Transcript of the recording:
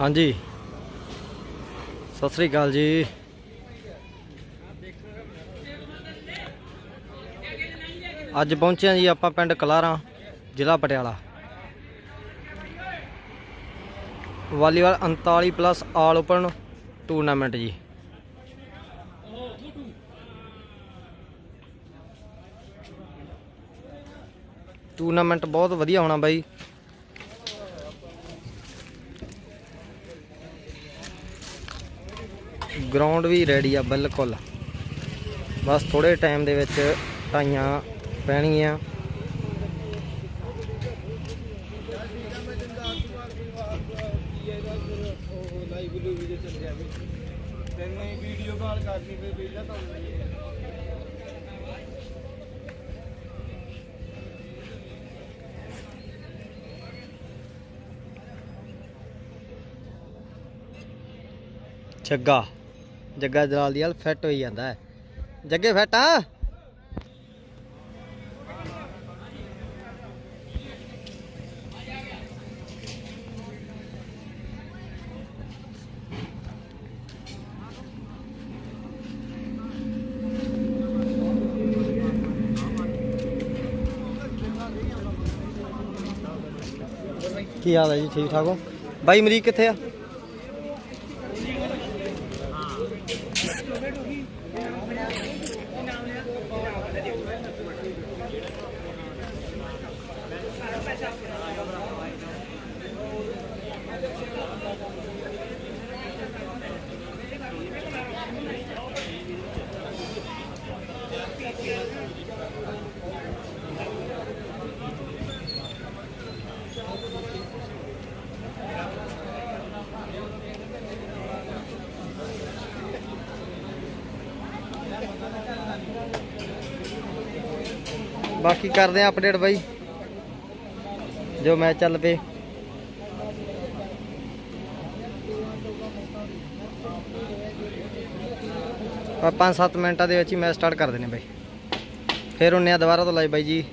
ਹਾਂਜੀ। ਸਤਿ ਸ੍ਰੀ ਅਕਾਲ ਜੀ। ਅੱਜ ਪਹੁੰਚੇ ਹਾਂ ਜੀ ਆਪਾਂ ਪਿੰਡ ਕਲਾਰਾਂ, ਜ਼ਿਲ੍ਹਾ Patiala. Volleyball 39 plus all open tournament ਜੀ। ਟੂਰਨਾਮੈਂਟ ਬਹੁਤ ਵਧੀਆ ਹੋਣਾ ਬਾਈ। ਗਰਾਊਂਡ ਵੀ ਰੈਡੀ ਆ ਬਿਲਕੁਲ। ਬਸ ਥੋੜੇ ਟਾਈਮ ਦੇ ਵਿੱਚ ਟਾਈਆਂ ਪੈਣਗੀਆਂ। ਵੀਡੀਓ ਕਾਲ ਕਰਨੀ ਪਈ ਪਹਿਲਾਂ ਤੁਹਾਨੂੰ ਜੱਗਾ ਜੱਗਾ ਦਲਾਲ ਦੀ ਹਾਲ ਫਿੱਟ ਹੋਈ ਜਾਂਦਾ ਹੈ। ਜੱਗੇ ਫਿੱਟ ਆ? ਕੀ ਹਾਲ ਹੈ ਜੀ, ਠੀਕ ਠਾਕ ਹੋ? ਬਾਈ ਮਰੀਕ ਕਿੱਥੇ ਆ? Thank you. ਬਾਕੀ ਕਰਦੇ ਆ ਅਪਡੇਟ ਬਾਈ। ਜੋ ਮੈਚ ਚੱਲ ਪਏ। ਆਪਾਂ 5-7 ਮਿੰਟਾਂ ਦੇ ਵਿੱਚ ਹੀ ਮੈਚ ਸਟਾਰਟ ਕਰ ਦਿੰਦੇ ਬਾਈ। ਫਿਰ ਉਹਨੇ ਆ ਦੁਬਾਰਾ ਤੋਂ ਲਾਈ ਬਾਈ ਜੀ।